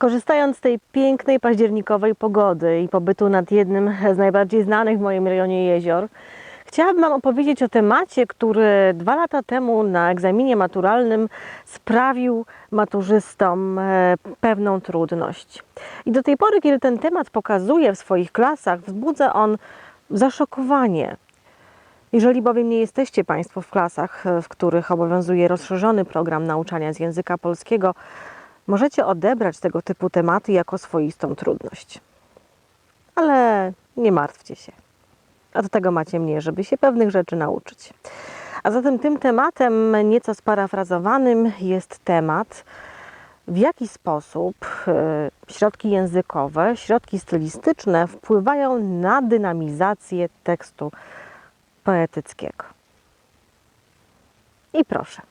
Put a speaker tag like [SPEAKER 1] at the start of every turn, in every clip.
[SPEAKER 1] Korzystając z tej pięknej październikowej pogody i pobytu nad jednym z najbardziej znanych w moim rejonie jezior, chciałabym Wam opowiedzieć o temacie, który dwa lata temu na egzaminie maturalnym sprawił maturzystom e, pewną trudność. I do tej pory, kiedy ten temat pokazuję w swoich klasach, wzbudza on zaszokowanie. Jeżeli bowiem nie jesteście Państwo w klasach, e, w których obowiązuje rozszerzony program nauczania z języka polskiego, możecie odebrać tego typu tematy jako swoistą trudność. Ale nie martwcie się. A do tego macie mnie, żeby się pewnych rzeczy nauczyć. A zatem tym tematem, nieco sparafrazowanym, jest temat, w jaki sposób e, środki językowe, środki stylistyczne wpływają na dynamizację tekstu poetyckiego. I proszę.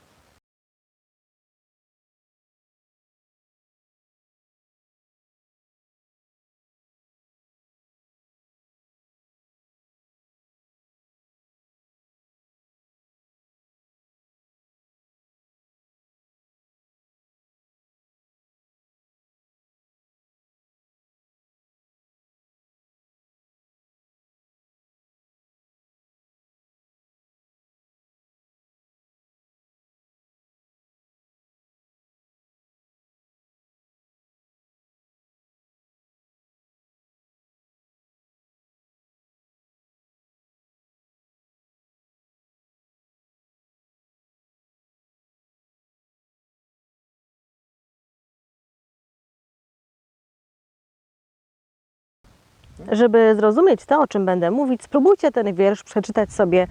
[SPEAKER 1] Żeby zrozumieć to, o czym będę mówić, spróbujcie ten wiersz przeczytać sobie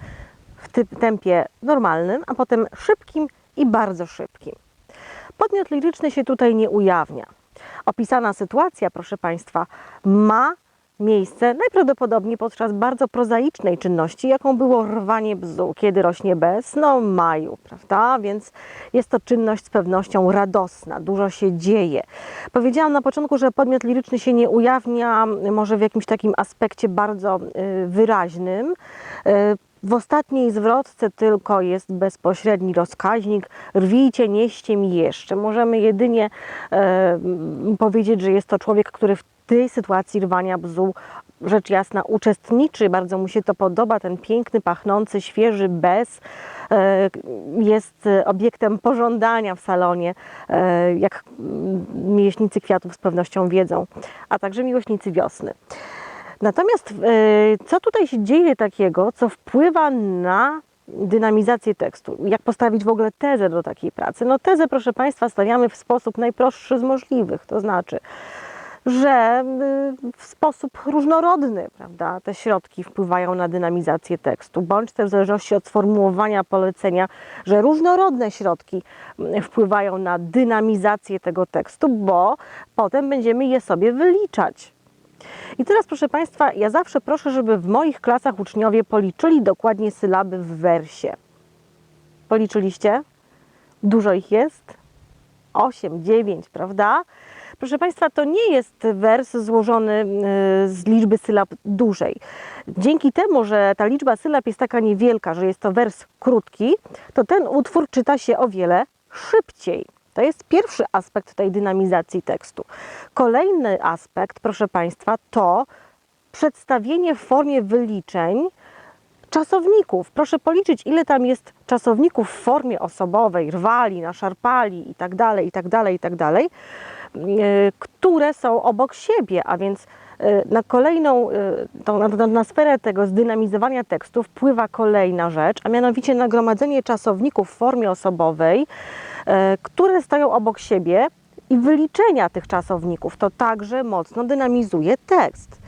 [SPEAKER 1] w ty- tempie normalnym, a potem szybkim i bardzo szybkim. Podmiot liryczny się tutaj nie ujawnia. Opisana sytuacja, proszę Państwa, ma miejsce najprawdopodobniej podczas bardzo prozaicznej czynności, jaką było rwanie bzu, kiedy rośnie bez, no maju, prawda? Więc jest to czynność z pewnością radosna, dużo się dzieje. Powiedziałam na początku, że podmiot liryczny się nie ujawnia może w jakimś takim aspekcie bardzo y, wyraźnym. Y, w ostatniej zwrotce tylko jest bezpośredni rozkaźnik rwijcie, nieście mi jeszcze. Możemy jedynie e, powiedzieć, że jest to człowiek, który w tej sytuacji rwania bzu rzecz jasna uczestniczy, bardzo mu się to podoba, ten piękny, pachnący, świeży bez e, jest obiektem pożądania w salonie, e, jak miłośnicy kwiatów z pewnością wiedzą, a także miłośnicy wiosny. Natomiast e, co tutaj się dzieje takiego, co wpływa na dynamizację tekstu? Jak postawić w ogóle tezę do takiej pracy? No tezę, proszę Państwa, stawiamy w sposób najprostszy z możliwych, to znaczy, że y, w sposób różnorodny prawda, te środki wpływają na dynamizację tekstu, bądź też w zależności od sformułowania polecenia, że różnorodne środki mm, wpływają na dynamizację tego tekstu, bo potem będziemy je sobie wyliczać. I teraz, proszę Państwa, ja zawsze proszę, żeby w moich klasach uczniowie policzyli dokładnie sylaby w wersie. Policzyliście? Dużo ich jest? 8, 9, prawda? Proszę Państwa, to nie jest wers złożony y, z liczby sylab dużej. Dzięki temu, że ta liczba sylab jest taka niewielka, że jest to wers krótki, to ten utwór czyta się o wiele szybciej. To jest pierwszy aspekt tej dynamizacji tekstu. Kolejny aspekt, proszę Państwa, to przedstawienie w formie wyliczeń czasowników. Proszę policzyć, ile tam jest czasowników w formie osobowej, rwali, naszarpali i tak dalej, yy, które są obok siebie, a więc yy, na kolejną, yy, tą, na, na, sferę tego zdynamizowania tekstu wpływa kolejna rzecz, a mianowicie nagromadzenie czasowników w formie osobowej, które stoją obok siebie i wyliczenia tych czasowników. To także mocno dynamizuje tekst.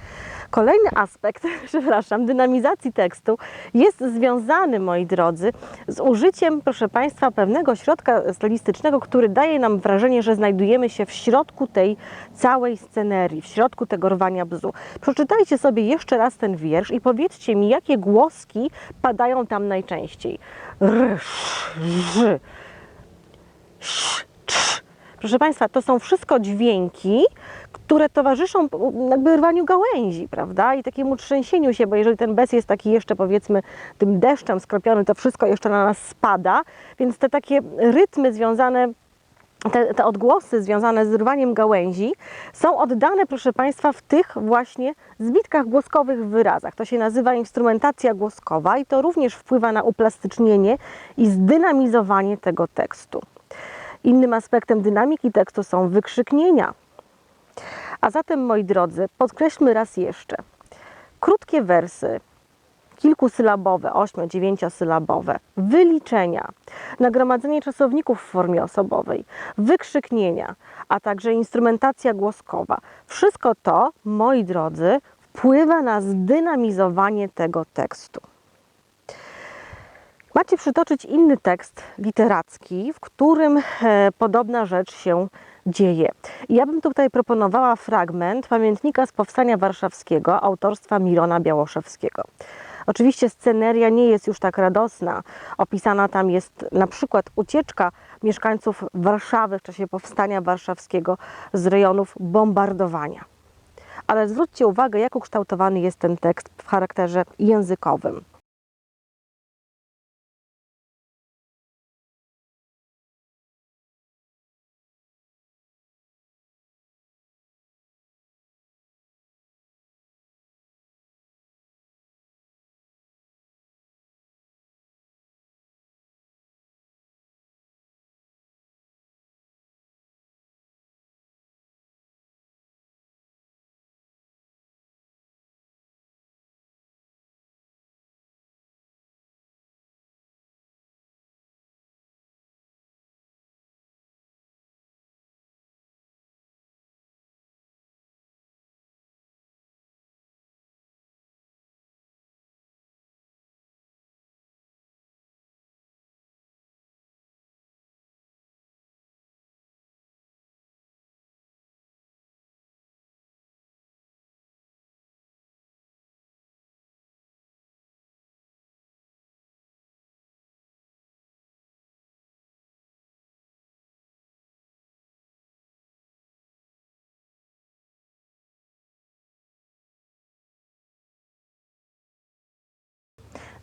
[SPEAKER 1] Kolejny aspekt, przepraszam, dynamizacji tekstu jest związany, moi drodzy, z użyciem, proszę Państwa, pewnego środka stylistycznego, który daje nam wrażenie, że znajdujemy się w środku tej całej scenerii, w środku tego rwania bzu. Przeczytajcie sobie jeszcze raz ten wiersz i powiedzcie mi, jakie głoski padają tam najczęściej. R, ż, sz. Proszę Państwa, to są wszystko dźwięki, które towarzyszą jakby rwaniu gałęzi, prawda? I takiemu trzęsieniu się, bo jeżeli ten bez jest taki jeszcze powiedzmy tym deszczem skropiony, to wszystko jeszcze na nas spada, więc te takie rytmy związane te, te odgłosy związane z rwaniem gałęzi są oddane, proszę Państwa, w tych właśnie zbitkach głoskowych wyrazach. To się nazywa instrumentacja głoskowa i to również wpływa na uplastycznienie i zdynamizowanie tego tekstu. Innym aspektem dynamiki tekstu są wykrzyknienia. A zatem, moi drodzy, podkreślmy raz jeszcze. Krótkie wersy, kilkusylabowe, ośmiu, dziewięciosylabowe, wyliczenia, nagromadzenie czasowników w formie osobowej, wykrzyknienia, a także instrumentacja głoskowa. Wszystko to, moi drodzy, wpływa na zdynamizowanie tego tekstu. Macie przytoczyć inny tekst literacki, w którym e, podobna rzecz się dzieje. I ja bym tutaj proponowała fragment pamiętnika z Powstania Warszawskiego autorstwa Milona Białoszewskiego. Oczywiście sceneria nie jest już tak radosna. Opisana tam jest na przykład ucieczka mieszkańców Warszawy w czasie Powstania Warszawskiego z rejonów bombardowania. Ale zwróćcie uwagę, jak ukształtowany jest ten tekst w charakterze językowym.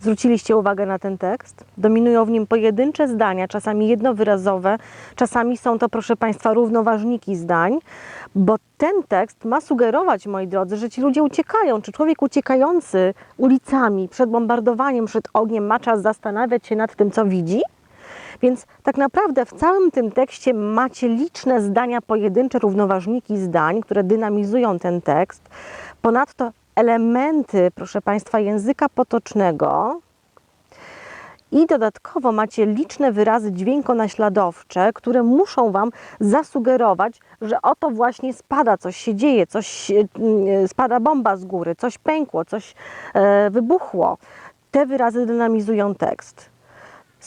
[SPEAKER 1] Zwróciliście uwagę na ten tekst? Dominują w nim pojedyncze zdania, czasami jednowyrazowe, czasami są to, proszę Państwa, równoważniki zdań, bo ten tekst ma sugerować, moi drodzy, że ci ludzie uciekają. Czy człowiek uciekający ulicami przed bombardowaniem, przed ogniem ma czas zastanawiać się nad tym, co widzi? Więc tak naprawdę w całym tym tekście macie liczne zdania pojedyncze, równoważniki zdań, które dynamizują ten tekst. Ponadto elementy, proszę Państwa, języka potocznego. I dodatkowo macie liczne wyrazy dźwiękonaśladowcze, które muszą Wam zasugerować, że oto właśnie spada, coś się dzieje, coś mm, spada bomba z góry, coś pękło, coś e, wybuchło. Te wyrazy dynamizują tekst.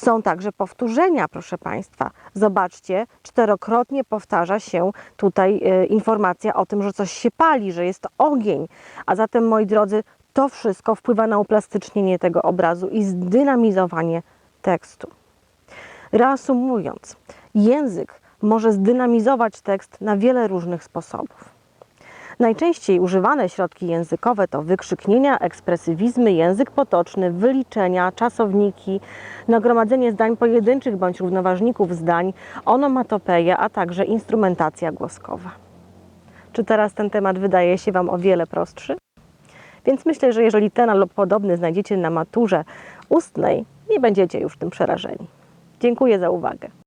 [SPEAKER 1] Są także powtórzenia, proszę Państwa. Zobaczcie, czterokrotnie powtarza się tutaj e, informacja o tym, że coś się pali, że jest ogień. A zatem, moi drodzy, to wszystko wpływa na uplastycznienie tego obrazu i zdynamizowanie tekstu. Reasumując, język może zdynamizować tekst na wiele różnych sposobów. Najczęściej używane środki językowe to wykrzyknienia, ekspresywizmy, język potoczny, wyliczenia, czasowniki, nagromadzenie zdań pojedynczych bądź równoważników zdań, onomatopeja, a także instrumentacja głoskowa. Czy teraz ten temat wydaje się Wam o wiele prostszy? Więc myślę, że jeżeli ten lub podobny znajdziecie na maturze ustnej, nie będziecie już tym przerażeni. Dziękuję za uwagę.